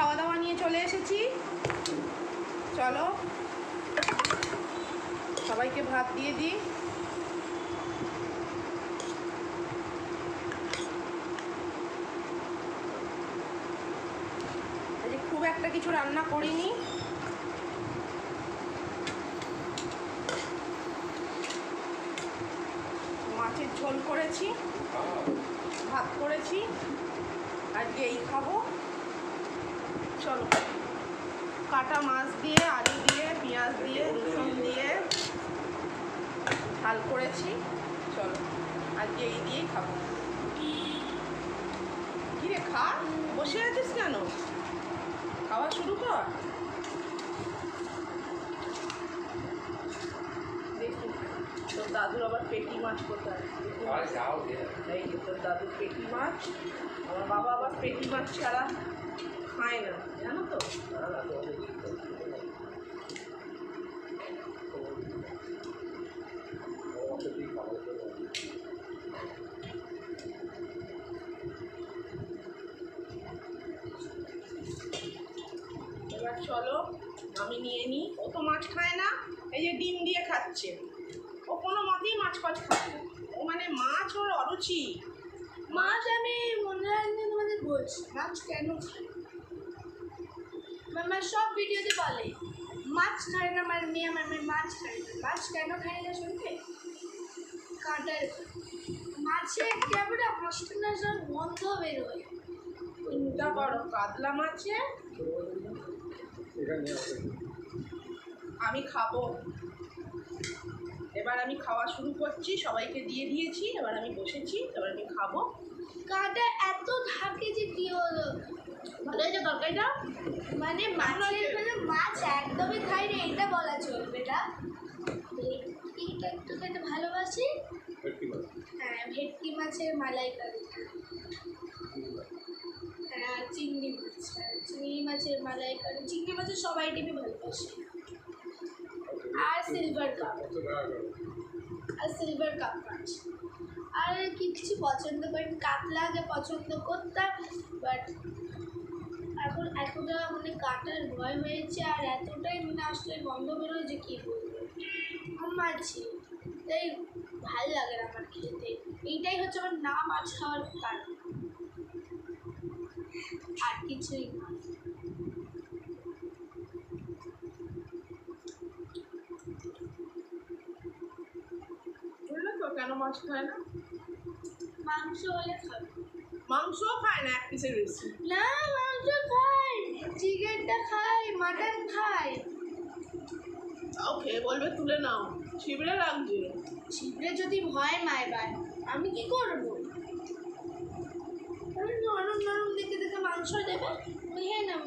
খাওয়া দাওয়া নিয়ে চলে এসেছি। চলো। সবাইকে ভাত দিয়ে দিই। খুব একটা কিছু রান্না করিনি। মাছের ঝোল করেছি, ভাত করেছি। আজকে এই খাব। চলো। কাটা মাছ দিয়ে আলু দিয়ে পেঁয়াজ দিয়ে রসুন দিয়ে ঝাল করেছি। চলো আজকে এই দিয়েই খাব। কিরে খা। বসে আছিস কেন? খাওয়া শুরু কর। তোর দাদুর আবার পেটি মাছ কোথায়? এই তোর দাদুর পেটি মাছ আমার বাবা আবার পেটি মাছ ছাড়া খায় না। জানো তো? এবার চলো, আমি নিয়ে নিই। ও তো মাছ খায় না, এই যে ডিম দিয়ে খাচ্ছে। ও কোনো মতেই মাছ ফাছ খায় না। ও মানে মাছ ওর অরুচি। মাছ আমি মনে মনোরঞ্জন তোমাদের বলছি। মাছ কেন খাই আমার সব ভিডিওতে বলে, মাছ খায় না আমার মেয়ে আমার মেয়ে মাছ খায় না। মাছ কেন খায় না শুনতে? কাঁটার মাছে কেমন না, সব গন্ধ বেরোয় চিন্তা করো কাতলা মাছে। আমি খাব। এবার আমি খাওয়া শুরু করছি, সবাইকে দিয়ে দিয়েছি, এবার আমি বসেছি, এবার আমি খাব। কাঁটা এত থাকে যে কি হলো? ভালো হয়েছে তরকারিটা? মানে মাছের মানে মাছ একদমই খাই না এটা বলা চলবে না। ভেটকিটা একটু খেতে ভালোবাসি। হ্যাঁ ভেটকি মাছের মালাইকারি। হ্যাঁ চিংড়ি মাছ হ্যাঁ, চিংড়ি মাছের মালাইকারি। চিংড়ি মাছের সব আইটেমই ভালোবাসি। আর সিলভার কাপ আর সিলভার কাপ মাছ। আর কিছু পছন্দ করি কাতলা আগে পছন্দ করতাম বাট এখন এতটা মানে কাটার ভয় হয়েছে আর এতটাই মানে আসলে গন্ধ বেরোয় যে কী বলব? মাছি তাই ভালো লাগে না আমার খেতে। এইটাই হচ্ছে আমার না মাছ খাওয়ার কারণ। আর কিছুই না। তো কেন মাছ খায় না? মাংস হলে খাবে। মাংসও খায় না এক পিসের বেশি। না মাংস খাই চিকেনটা খাই মাটন খাই। তাও খেয়ে বলবে তুলে নাও। ছিবড়ে লাগছে। ছিবড়ে যদি ভয় মাইবার আমি কি করব? আমি নরম নরম দেখে দেখে মাংস দেবে মেহে নেব।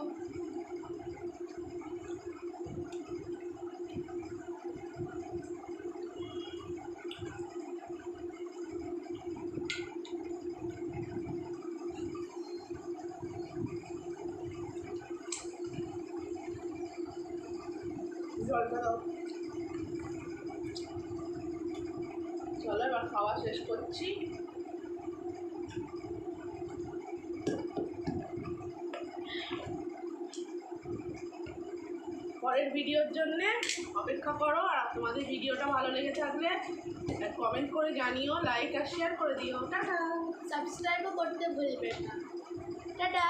চলো, এবার খাওয়া শেষ করছি। পরের ভিডিওর জন্যে অপেক্ষা করো, আর তোমাদের ভিডিওটা ভালো লেগে থাকলে কমেন্ট করে জানিও লাইক আর শেয়ার করে দিও। টাটা! সাবস্ক্রাইবও করতে ভুলবে না। টাটা!